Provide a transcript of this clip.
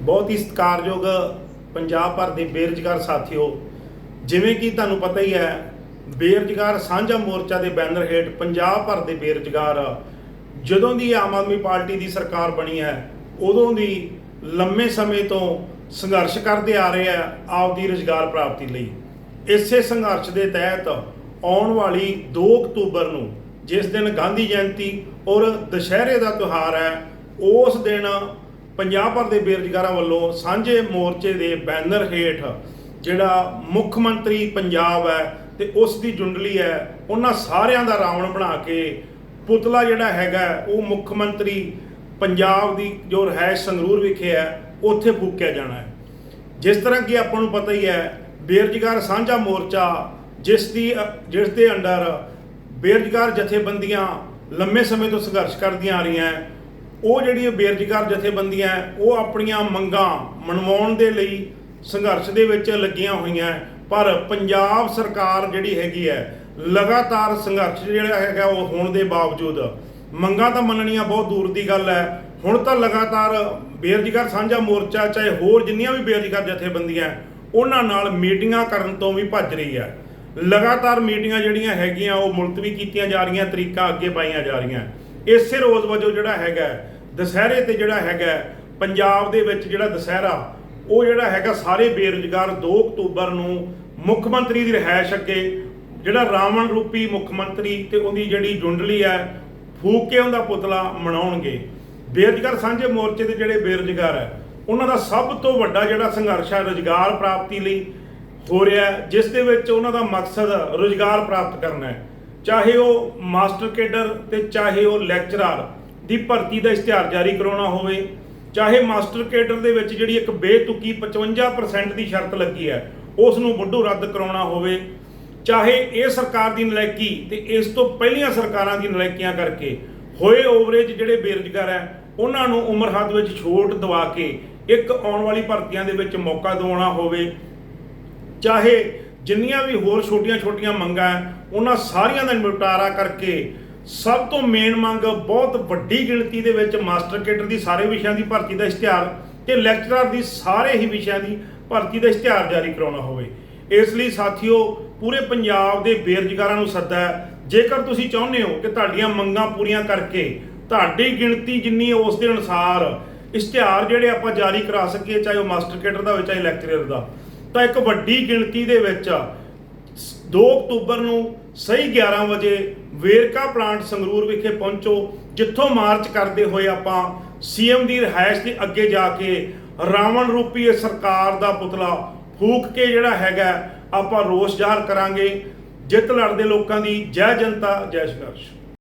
ਬਹੁਤ ਹੀ ਸਤਿਕਾਰਯੋਗ ਪੰਜਾਬ ਭਰ ਦੇ ਬੇਰੁਜ਼ਗਾਰ ਸਾਥੀਓ, ਜਿਵੇਂ ਕਿ ਤੁਹਾਨੂੰ ਪਤਾ ਹੀ ਹੈ, ਬੇਰੁਜ਼ਗਾਰ ਸਾਂਝਾ ਮੋਰਚਾ ਦੇ ਬੈਨਰ ਹੇਠ ਪੰਜਾਬ ਭਰ ਦੇ ਬੇਰੁਜ਼ਗਾਰ ਜਦੋਂ ਦੀ ਆਮ ਆਦਮੀ ਪਾਰਟੀ ਦੀ ਸਰਕਾਰ ਬਣੀ ਹੈ, ਉਦੋਂ ਦੀ ਲੰਮੇ ਸਮੇਂ ਤੋਂ ਸੰਘਰਸ਼ ਕਰਦੇ ਆ ਰਹੇ ਆ ਆਪਦੀ ਰੁਜ਼ਗਾਰ ਪ੍ਰਾਪਤੀ ਲਈ। ਇਸੇ ਸੰਘਰਸ਼ ਦੇ ਤਹਿਤ ਆਉਣ ਵਾਲੀ 2 ਅਕਤੂਬਰ ਨੂੰ ਜਿਸ ਦਿਨ ਗਾਂਧੀ ਜਯੰਤੀ ਔਰ ਦੁਸ਼ਹਿਰੇ ਦਾ ਤਿਉਹਾਰ ਹੈ, ਉਸ ਦਿਨ ਪੰਜਾਬ ਭਰ ਦੇ ਬੇਰੁਜ਼ਗਾਰਾਂ ਵੱਲੋਂ ਸਾਂਝੇ ਮੋਰਚੇ ਦੇ ਬੈਨਰ ਹੇਠ ਜਿਹੜਾ ਮੁੱਖ ਮੰਤਰੀ ਪੰਜਾਬ ਹੈ ਤੇ ਉਸ ਦੀ ਜੁੰਡਲੀ ਹੈ, ਉਹਨਾਂ ਸਾਰਿਆਂ ਦਾ ਰਾਵਣ ਬਣਾ ਕੇ ਪੁਤਲਾ ਜਿਹੜਾ ਹੈਗਾ, ਉਹ ਮੁੱਖ ਮੰਤਰੀ ਪੰਜਾਬ ਦੀ ਜੋ ਰਹਿਸ਼ ਸੰਗਰੂਰ ਵਿਖੇ ਹੈ, ਉੱਥੇ ਫੂਕਿਆ ਜਾਣਾ ਹੈ। ਜਿਸ ਤਰ੍ਹਾਂ ਕਿ ਆਪਾਂ ਨੂੰ ਪਤਾ ਹੀ ਹੈ, ਬੇਰੁਜ਼ਗਾਰ ਸਾਂਝਾ ਮੋਰਚਾ ਜਿਸ ਦੀ, ਜਿਸ ਦੇ ਅੰਡਰ ਬੇਰੁਜ਼ਗਾਰ ਜਥੇਬੰਦੀਆਂ ਲੰਮੇ ਸਮੇਂ ਤੋਂ ਸੰਘਰਸ਼ ਕਰਦੀਆਂ ਆ ਰਹੀਆਂ ਹੈ ਉਹ ਜਿਹੜੀਆਂ ਬੇਰੁਜ਼ਗਾਰ ਜਥੇਬੰਦੀਆਂ ਉਹ ਆਪਣੀਆਂ ਮੰਗਾਂ ਮਨਵਾਉਣ ਦੇ ਲਈ ਸੰਘਰਸ਼ ਦੇ ਵਿੱਚ ਲੱਗੀਆਂ ਹੋਈਆਂ ਪਰ ਪੰਜਾਬ ਸਰਕਾਰ ਜਿਹੜੀ ਹੈਗੀ ਹੈ, ਲਗਾਤਾਰ ਸੰਘਰਸ਼ ਜਿਹੜਾ ਹੈਗਾ ਉਹ ਹੋਣ ਦੇ ਬਾਵਜੂਦ ਮੰਗਾਂ ਤਾਂ ਮੰਨਣੀਆਂ ਬਹੁਤ ਦੂਰ ਦੀ ਗੱਲ ਹੈ। ਹੁਣ ਤਾਂ ਲਗਾਤਾਰ ਬੇਰੁਜ਼ਗਾਰ ਸਾਂਝਾ ਮੋਰਚਾ ਚਾਹੇ ਹੋਰ ਜਿੰਨੀਆਂ ਵੀ ਬੇਰੁਜ਼ਗਾਰ ਜਥੇਬੰਦੀਆਂ ਉਹਨਾਂ ਨਾਲ ਮੀਟਿੰਗਾਂ ਕਰਨ ਤੋਂ ਵੀ ਭੱਜ ਰਹੀ ਹੈ। ਲਗਾਤਾਰ ਮੀਟਿੰਗਾਂ ਜਿਹੜੀਆਂ ਹੈਗੀਆਂ, ਉਹ ਮੁਲਤਵੀ ਕੀਤੀਆਂ ਜਾ ਰਹੀਆਂ, ਤਰੀਕਾ ਅੱਗੇ ਪਾਈਆਂ ਜਾ ਰਹੀਆਂ। ਇਸੇ ਰੋਜ਼ ਵਜੋਂ ਜਿਹੜਾ ਹੈਗਾ ਦੁਸਹਿਰੇ ਤੇ ਜਿਹੜਾ ਹੈਗਾ ਪੰਜਾਬ ਦੇ ਵਿੱਚ ਜਿਹੜਾ ਦੁਸਹਿਰਾ, ਉਹ ਜਿਹੜਾ ਹੈਗਾ ਸਾਰੇ ਬੇਰੁਜ਼ਗਾਰ 2 ਅਕਤੂਬਰ ਨੂੰ ਮੁੱਖ ਮੰਤਰੀ ਦੀ ਰਿਹਾਇਸ਼ ਅੱਗੇ, ਜਿਹੜਾ ਰਾਵਣ ਰੂਪੀ ਮੁੱਖ ਮੰਤਰੀ ਤੇ ਉਹਦੀ ਜਿਹੜੀ ਜੁੰਡਲੀ ਹੈ ਫੂਕ ਕੇ ਉਹਦਾ ਪੁਤਲਾ ਮਨਾਉਣਗੇ। ਬੇਰੁਜ਼ਗਾਰ ਸਾਂਝੇ ਮੋਰਚੇ ਦੇ ਜਿਹੜੇ ਬੇਰੁਜ਼ਗਾਰ ਹੈ, ਉਹਨਾਂ ਦਾ ਸਭ ਤੋਂ ਵੱਡਾ ਜਿਹੜਾ ਸੰਘਰਸ਼ ਹੈ, ਰੁਜ਼ਗਾਰ ਪ੍ਰਾਪਤੀ ਲਈ ਹੋ ਰਿਹਾ ਜਿਸ ਦੇ ਵਿੱਚ ਉਹਨਾਂ ਦਾ ਮਕਸਦ ਰੁਜ਼ਗਾਰ ਪ੍ਰਾਪਤ ਕਰਨਾ ਹੈ। ਚਾਹੇ ਉਹ ਮਾਸਟਰ ਕੇਡਰ ਤੇ ਚਾਹੇ ਉਹ ਲੈਕਚਰਰ ਦੀ ਭਰਤੀ ਦਾ ਇਸ਼ਤਿਹਾਰ ਜਾਰੀ ਕਰਾਉਣਾ ਹੋਵੇ, ਚਾਹੇ ਮਾਸਟਰ ਕੇਡਰ ਦੇ ਵਿੱਚ ਜਿਹੜੀ ਇੱਕ ਬੇਤੁਕੀ 55% ਦੀ ਸ਼ਰਤ ਲੱਗੀ ਹੈ ਉਸ ਨੂੰ ਵੱਡੂ ਰੱਦ ਕਰਾਉਣਾ ਹੋਵੇ, ਚਾਹੇ ਇਹ ਸਰਕਾਰ ਦੀ ਨਲਾਇਕੀ ਤੇ ਇਸ ਤੋਂ ਪਹਿਲੀਆਂ ਸਰਕਾਰਾਂ ਦੀ ਨਲਾਇਕੀਆਂ ਕਰਕੇ ਹੋਏ ਓਵਰੇਜ ਜਿਹੜੇ ਬੇਰੁਜ਼ਗਾਰ ਹੈ, ਉਹਨਾਂ ਨੂੰ ਉਮਰ ਹੱਦ ਵਿੱਚ ਛੋਟ ਦਵਾ ਕੇ ਇੱਕ ਆਉਣ ਵਾਲੀ ਭਰਤੀਆਂ ਦੇ ਵਿੱਚ ਮੌਕਾ ਦਿਵਾਉਣਾ ਹੋਵੇ, ਚਾਹੇ ਜਿੰਨੀਆਂ ਵੀ ਹੋਰ ਛੋਟੀਆਂ-ਛੋਟੀਆਂ ਮੰਗਾਂ ਉਹਨਾਂ ਸਾਰੀਆਂ ਦਾ ਨਿਪਟਾਰਾ ਕਰਕੇ ਸਭ ਤੋਂ ਮੇਨ ਮੰਗ ਬਹੁਤ ਵੱਡੀ ਗਿਣਤੀ ਦੇ ਵਿੱਚ ਮਾਸਟਰ ਕੇਡਰ ਦੀ ਸਾਰੇ ਵਿਸ਼ਿਆਂ ਦੀ ਭਰਤੀ ਦਾ ਇਸ਼ਤਿਹਾਰ ਤੇ ਲੈਕਚਰਰ ਦੀ ਸਾਰੇ ਹੀ ਵਿਸ਼ਿਆਂ ਦੀ ਭਰਤੀ ਦਾ ਇਸ਼ਤਿਹਾਰ ਜਾਰੀ ਕਰਾਉਣਾ ਹੋਵੇ। ਇਸ ਲਈ ਸਾਥੀਓ, ਪੂਰੇ ਪੰਜਾਬ ਦੇ ਬੇਰੁਜ਼ਗਾਰਾਂ ਨੂੰ ਸੱਦਾ ਹੈ, ਜੇਕਰ ਤੁਸੀਂ ਚਾਹੁੰਦੇ ਹੋ ਕਿ ਤੁਹਾਡੀਆਂ ਮੰਗਾਂ ਪੂਰੀਆਂ ਕਰਕੇ ਤੁਹਾਡੀ ਗਿਣਤੀ ਜਿੰਨੀ ਹੈ ਉਸ ਦੇ ਅਨੁਸਾਰ ਇਸ਼ਤਿਹਾਰ ਜਿਹੜੇ ਆਪਾਂ ਜਾਰੀ ਕਰਾ ਸਕੀਏ, ਚਾਹੇ ਉਹ ਮਾਸਟਰ ਕੇਡਰ ਦਾ ਹੋਵੇ, ਚਾਹੇ ਲੈਕਚਰਰ ਦਾ, ਤਾਂ ਇੱਕ ਵੱਡੀ ਗਿਣਤੀ ਦੇ ਵਿੱਚ 2 ਅਕਤੂਬਰ ਨੂੰ ਸਹੀ 11 ਵਜੇ ਵੇਰਕਾ ਪਲਾਂਟ ਸੰਗਰੂਰ ਵਿਖੇ ਪਹੁੰਚੋ, ਜਿੱਥੋਂ ਮਾਰਚ ਕਰਦੇ ਹੋਏ ਆਪਾਂ ਸੀਐਮ ਦੀ ਰਿਹਾਇਸ਼ ਦੇ ਅੱਗੇ ਜਾ ਕੇ ਰਾਵਣ ਰੂਪੀ ਇਹ ਸਰਕਾਰ ਦਾ ਪੁਤਲਾ ਫੂਕ ਕੇ ਜਿਹੜਾ ਹੈਗਾ, ਆਪਾਂ ਰੋਸ ਜ਼ਾਹਰ ਕਰਾਂਗੇ। ਜਿੱਤ ਲੜਦੇ ਲੋਕਾਂ ਦੀ ਜੈ ਜਨਤਾ, ਜੈ ਸੰਘਰਸ਼